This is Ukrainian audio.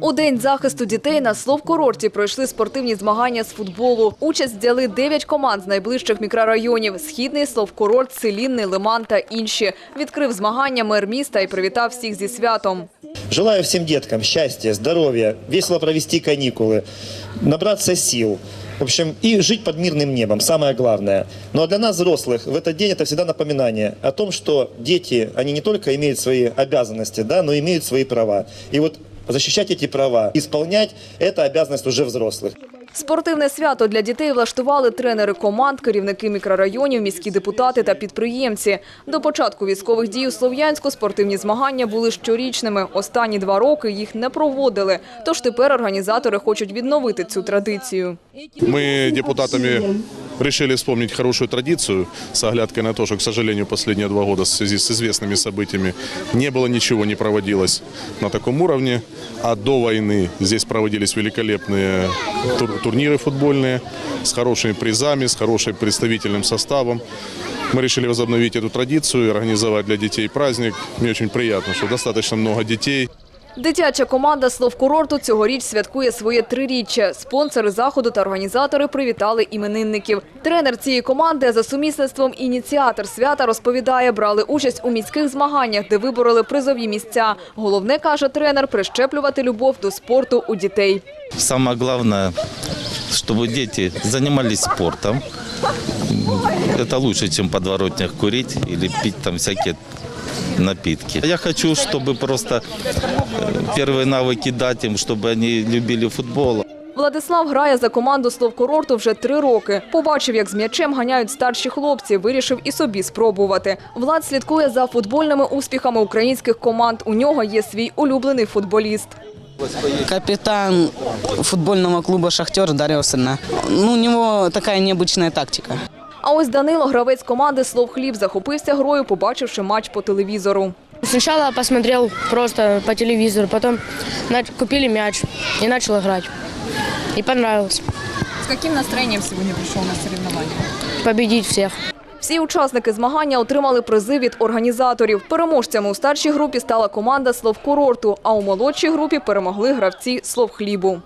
У день захисту дітей на Словкурорті пройшли спортивні змагання з футболу. Участь взяли 9 команд з найближчих мікрорайонів – Східний, Словкурорт, Селінний, Лиман та інші. Відкрив змагання мер міста і привітав всіх зі святом. Желаю всем деткам счастья, здоровья, весело провести каникулы, набраться сил. В общем, и жить под мирным небом, самое главное. Ну а для нас, взрослых, в этот день это всегда напоминание о том, что дети, они не только имеют свои обязанности, да, но имеют свои права. И вот защищать эти права, исполнять – это обязанность уже взрослых. Спортивне свято для дітей влаштували тренери команд, керівники мікрорайонів, міські депутати та підприємці. До початку військових дій у Слов'янську спортивні змагання були щорічними. Останні два роки їх не проводили. Тож тепер організатори хочуть відновити цю традицію. Мы депутатами решили вспомнить хорошую традицию с оглядкой на то, что, к сожалению, последние два года в связи с известными событиями не было ничего, не проводилось на таком уровне. А до войны здесь проводились великолепные тур- турниры футбольные с хорошими призами, с хорошим представительным составом. Мы решили возобновить эту традицию и организовать для детей праздник. Мне очень приятно, что достаточно много детей. Дитяча команда Словкурорту цьогоріч святкує своє триріччя. Спонсори заходу та організатори привітали іменинників. Тренер цієї команди, за сумісництвом ініціатор свята, розповідає, брали участь у міських змаганнях, де вибороли призові місця. Головне, каже тренер, прищеплювати любов до спорту у дітей. Самое главное, чтобы дети занимались спортом. Это лучше, чем подворотнях курить или пить там всякие напитки. Я хочу, чтобы просто э, первые навыки дать им, чтобы они любили футбол. Владислав грає за команду Словкурорту вже три роки. Побачив, як з м'ячем ганяють старші хлопці, вирішив і собі спробувати. Влад слідкує за футбольними успіхами українських команд. У нього є свій улюблений футболіст. Капитан футбольного клуба «Шахтер» Дарья Сына. Ну, у него такая необычная тактика. А ось Данило, гравець команди «Слов Хліб», захопився грою, побачивши матч по телевізору. Сначала посмотрел просто по телевизору, потом купили мяч и начал играть. И понравилось. З яким настроєнням сьогодні прийшов на соревновання? Победить всех. Всі учасники змагання отримали призи від організаторів. Переможцями у старшій групі стала команда «Слов Курорту», а у молодшій групі перемогли гравці «Слов Хлібу».